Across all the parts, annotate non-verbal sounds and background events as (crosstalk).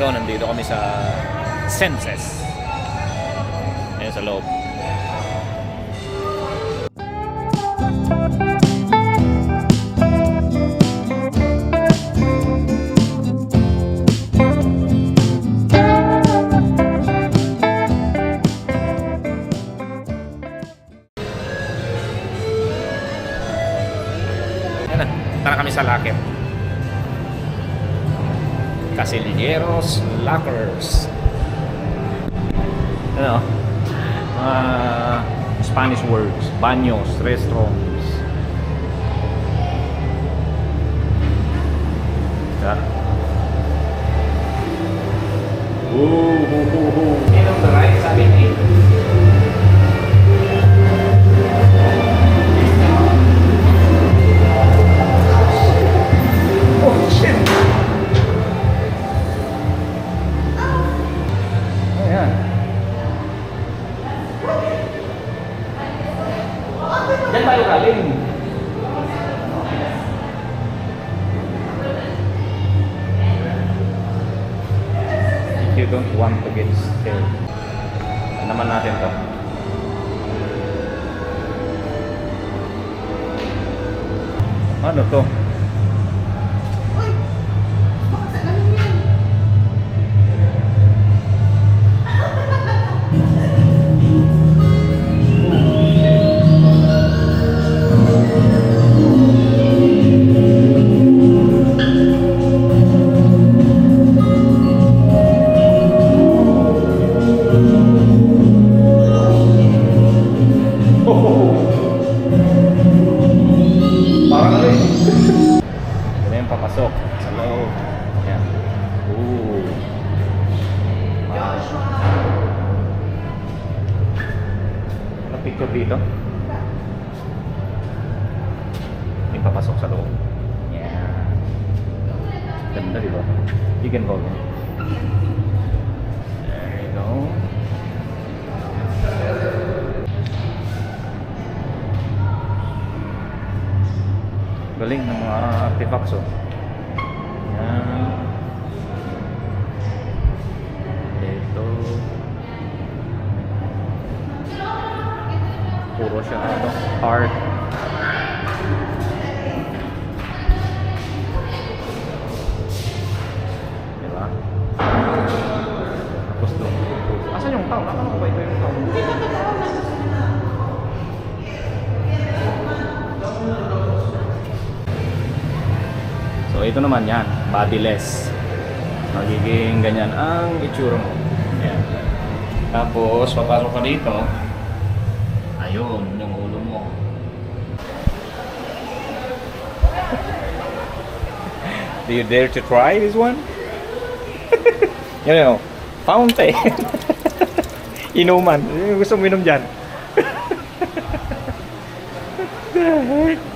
Ito, nandito kami sa Senses. Ayan sa loob. Casilleros Lockers. Mga Spanish words. Baños, ooh, If you don't want to get scared. Ano naman natin to? Ano to? Galing ng mga artifacts oh. Ito naman yan, bodyless. Magiging ganyan ang itsura mo. Yan. Tapos papasok ka dito. Ayun, yung ulo mo. (laughs) Do you dare to try this one? (laughs) you know, fountain. (laughs) Inuman. Gusto mo inom dyan. the heck?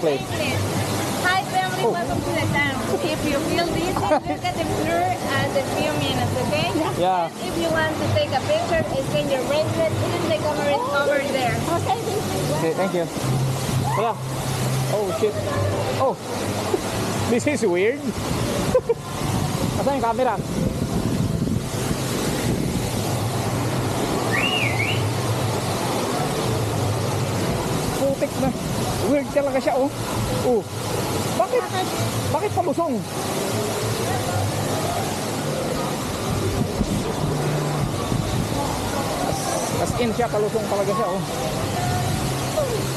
Spanish. English, please. English. Hi family, Oh. welcome to the town. If you feel dizzy, (laughs) look at the blur at the few minutes, okay? Yeah. And if you want to take a picture, scan your bracelet and the camera is over there. Okay, Okay, thank you. Wala. Oh, shit. Oh. (laughs) This is weird. Asan yung camera? Putik na. Weird talaga siya, oh. Oh. Bakit? Bakit palusong? As, as in siya, palusong talaga siya, oh.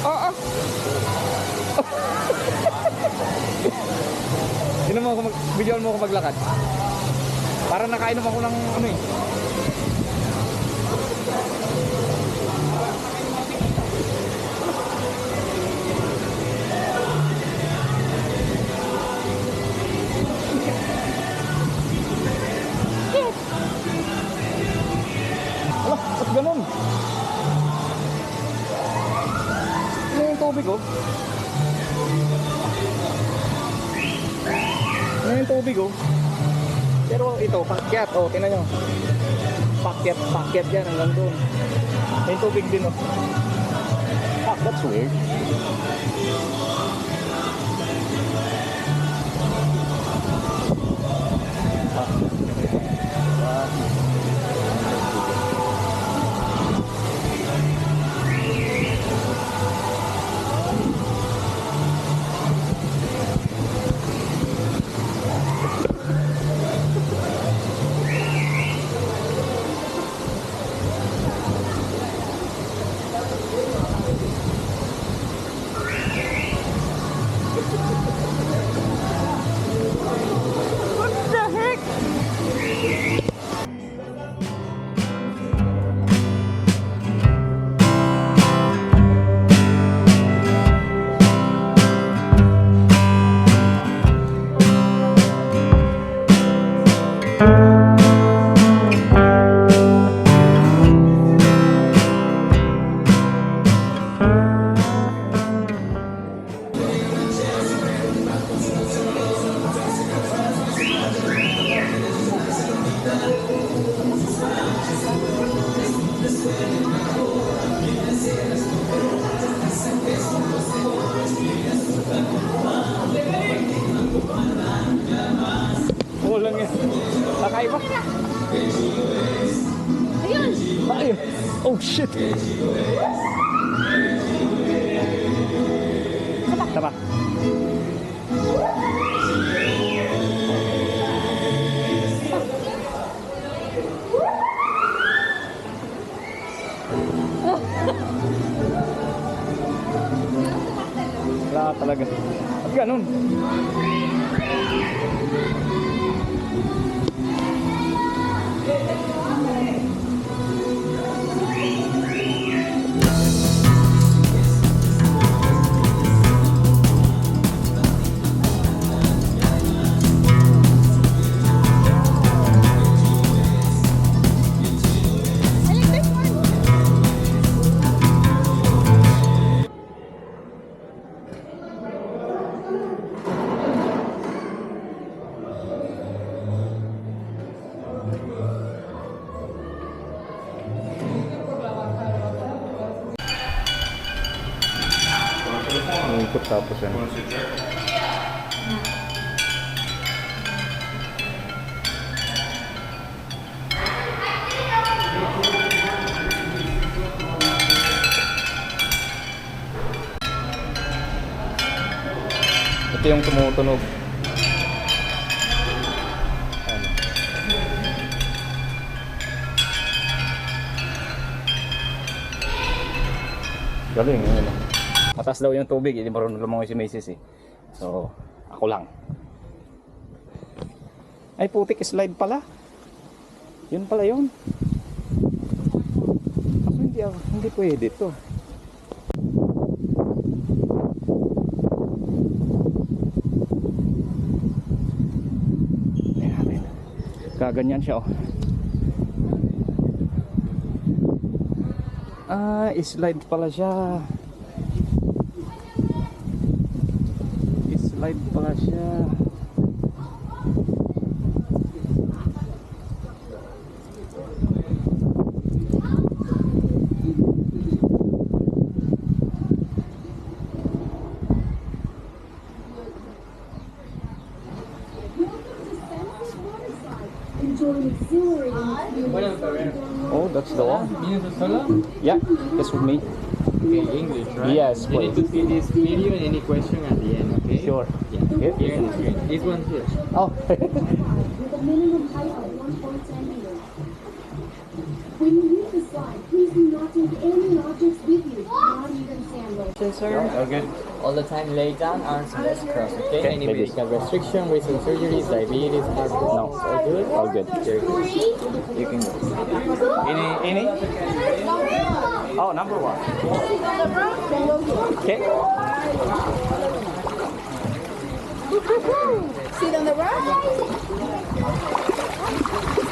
Ah, ah. (laughs) Sino mo ako mag video mo ako maglakad? Para nakainom ako ng ano eh. Ganun. Ano yung tubig oh? Ano yung tubig oh? Pero ito, pakyat oh, tinan nyo. Pakyat, pakyat yan hanggang doon. May tubig din oh. Ah, that's weird. Ah. Ah. Shit. Tapak, tapak. Wala talaga. Ba't ganun? Ito yung tumutunog. Ano? Galing, yun. Mataas daw yung tubig, hindi marunong lumangoy si Macy's eh. So, ako lang. Ay, putik, slide pala. Yun pala yun. Ako hindi, ako, hindi pwede to. Kaganyan siya oh. Ah, slide pala siya. Slide pala siya. Oh, that's the one. Yeah, that's with me. Okay, English, right? Yes, You need to please. see this video and any question at the end, okay? Sure. Yeah. Okay. Here in the screen. This one here. Oh, (laughs) with a minimum height of 1.10 meters. When you use the slide, please do not take any objects with you, not even sandals. Sir, all good. All the time lay down, arms and legs crossed, okay? Okay, Any maybe. medical restriction, recent surgeries, diabetes, heart disease, No. all good? All good. Very good. You can go. Any, any? Oh, number one. Okay. Sit on the rock.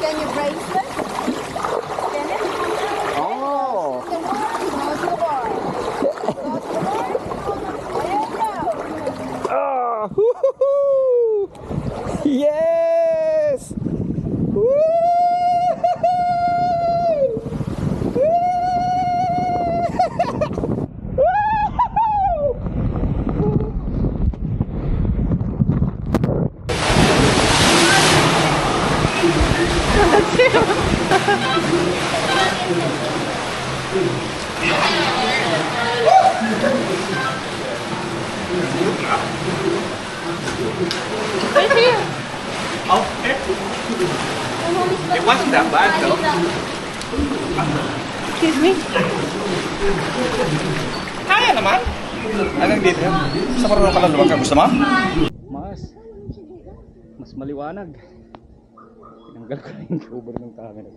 Can you bracelet? Yeah! Anong dito? Sa marunong ka lang lumag Gusto mo? Mas. Mas maliwanag. Tinanggal ko na yung cover ng camera.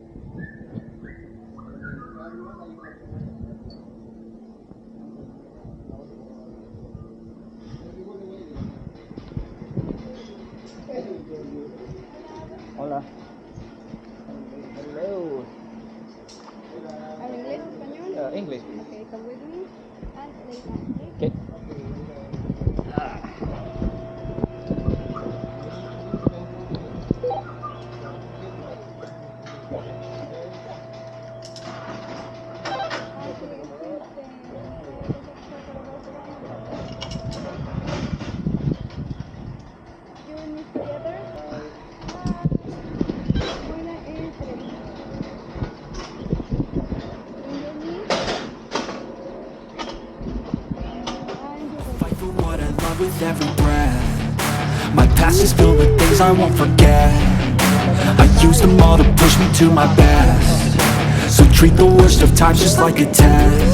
Hola. Hello. Al inglés, español. Uh, English. Okay, come with me. And lay down, okay? Okay. With every breath. My past is filled with things I won't forget I use them all to push me to my best. So treat the worst of times just like a test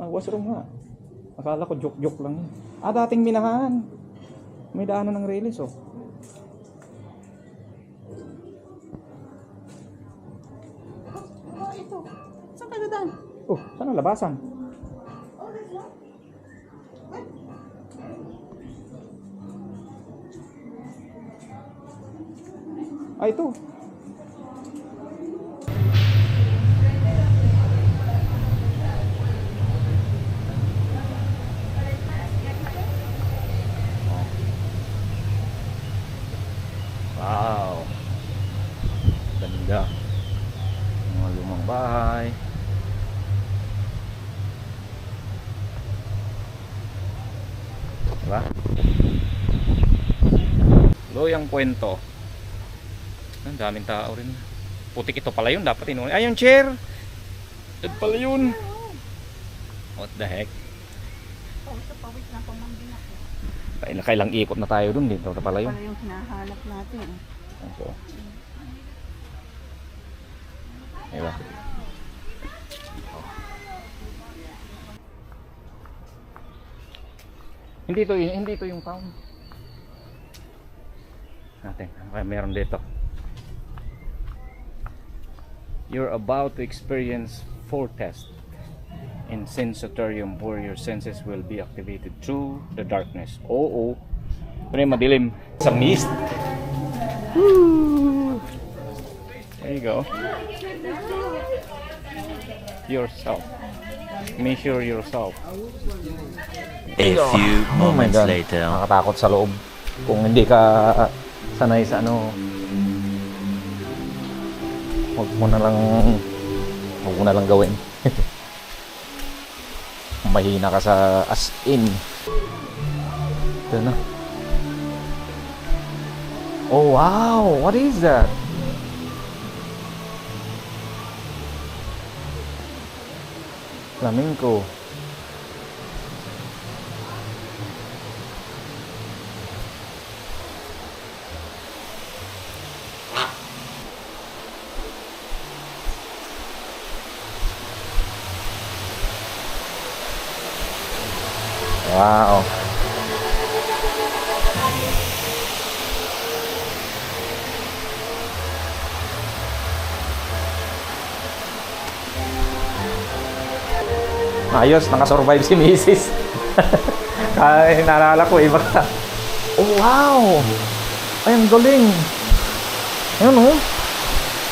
Ah, washroom nga. Akala ko joke-joke lang yun. Ah, dating minahan. May daanan ng release, oh. Oh, ito. Saan ka dadaan? Oh, saan ang labasan? Ah, ito. Wow. Ganda. Bahay. Diba? Loyang Puento. Ang daming tao rin. Putik ito pala yun. Dapat inunin. Ay, yung chair! Ito pala yun. What the heck? Kailang, kailang ikot na tayo dun. Dito na pala yun. Pala yung hinahanap natin. Ito. Diba? Hindi to, hindi to yung town. Natin, okay, meron dito. You're about to experience foretest in Sensatorium where your senses will be activated through the darkness. Oo. Yung madilim. Sa mist. Woo! There you go. Yourself. Measure yourself. A few Oh my moments God. later. Nakakatakot sa loob. Kung hindi ka sanay sa ano, huwag mo na lang, huwag mo na lang gawin. (laughs) Mahina ka sa as in. Ito na. Oh wow! What is that? Flamenco. Wow. Ayos, nakasurvive si Mrs. Kaya (laughs) naalala ko, iba ka. Oh, wow! Ay, ang galing. Ayan, oh.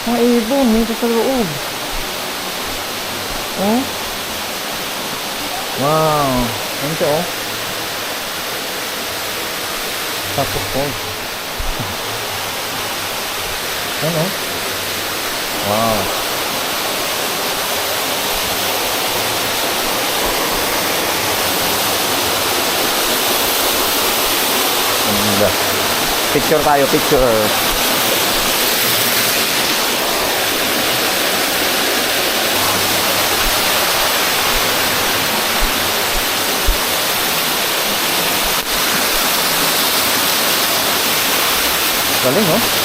Mga ibon, dito sa loob. Oh. Wow. Ayan siya, oh. Tapos, oh. Ayan, oh. Wow. Picture tayo, picture. Galing, oh.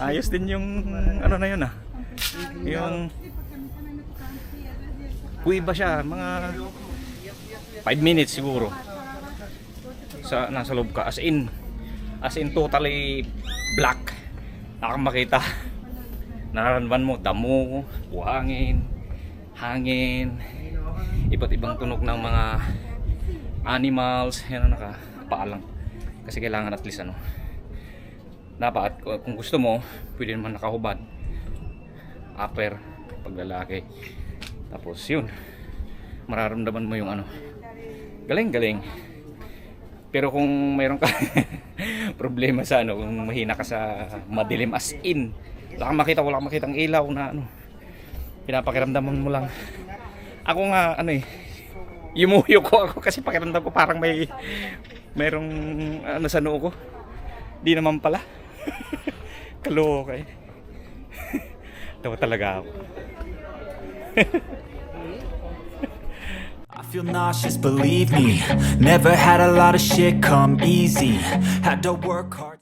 Ayos din yung ano na yun ah. Yung Uy ba siya? Mga 5 minutes siguro. Sa nasa loob ka as in as in totally black. Nakang makita. Nararamdaman mo damo, buhangin, hangin, iba't ibang tunog ng mga animals, yan ang nakapaalang. Kasi kailangan at least ano, dapat kung gusto mo pwede naman nakahubad upper pag lalaki. Tapos yun. Mararamdaman mo yung ano. Galing galing. Pero kung mayroon ka (laughs) problema sa ano kung mahina ka sa madilim as in wala kang makita wala kang makitang ilaw na ano. Pinapakiramdaman mo lang. Ako nga ano eh yumuyo ko ako (laughs) kasi pakiramdam ko parang may mayroong ano sa noo ko. Di naman pala (laughs) Kaloka eh. (laughs) Tawa talaga ako. I feel nauseous, believe me. Never had a lot of shit come easy. Had to work hard.